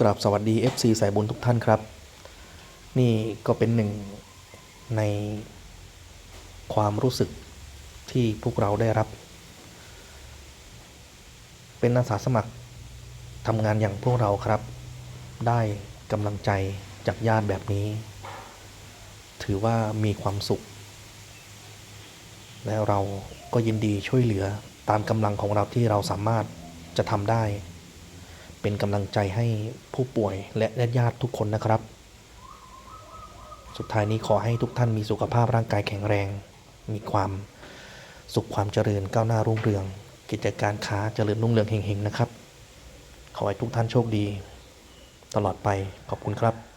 กราบสวัสดี FC สายบุญทุกท่านครับ นี่ก็เป็นหนึ่งในความรู้สึกที่พวกเราได้รับ เป็นอาสาสมัครทำงานอย่างพวกเราครับ ได้กำลังใจจากญาติแบบนี้ ถือว่ามีความสุข และเราก็ยินดีช่วยเหลือตามกำลังของเราที่เราสามารถจะทำได้ เป็นกำลังใจให้ผู้ป่วยและญาติทุกคนนะครับ สุดท้ายนี้ขอให้ทุกท่านมีสุขภาพร่างกายแข็งแรง มีความสุขความเจริญก้าวหน้ารุ่งเรือง กิจการค้าเจริญรุ่งเรืองเฮงๆนะครับ ขอให้ทุกท่านโชคดี ตลอดไปขอบคุณครับ